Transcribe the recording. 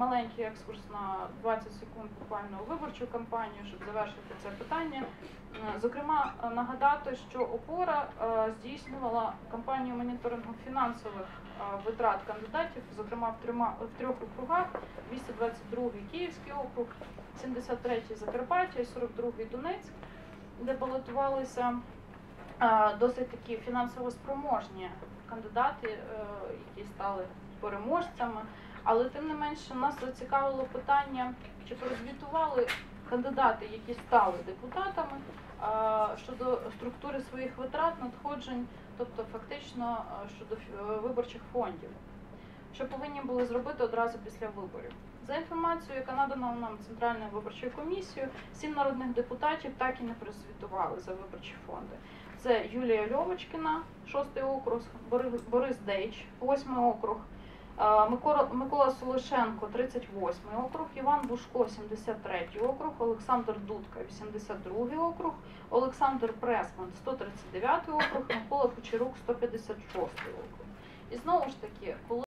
Маленький екскурс на 20 секунд буквально у виборчу кампанію, щоб завершити це питання. Е, Зокрема, е, нагадати, що опора е, здійснювала кампанію моніторингу фінансових витрат кандидатів, зокрема в трьома в трьох округах: 222 Київський округ, 73 Закарпаття і 42 Донецьк, де балотувалися досить такі фінансово спроможні кандидати, які стали переможцями. Але тим не менше нас зацікавило питання, чи прозвітували кандидати, які стали депутатами, щодо структури своїх витрат, надходжень, тобто фактично щодо е, виборчих фондів, що повинні були зробити одразу після виборів. За інформацією, яка надана нам Центральною виборчою комісією, сім народних депутатів так і не прозвітували за виборчі фонди. Це Юлія Льовочкіна, 6 округ, Бори- Борис Дейч, 8 округ, Микола Солошенко, 38 округ, Іван Бушко, 73 округ, Олександр Дудка, 82 округ, Олександр Пресман, 139 округ, Микола Кучерук, 156 округ. І знову ж таки, коли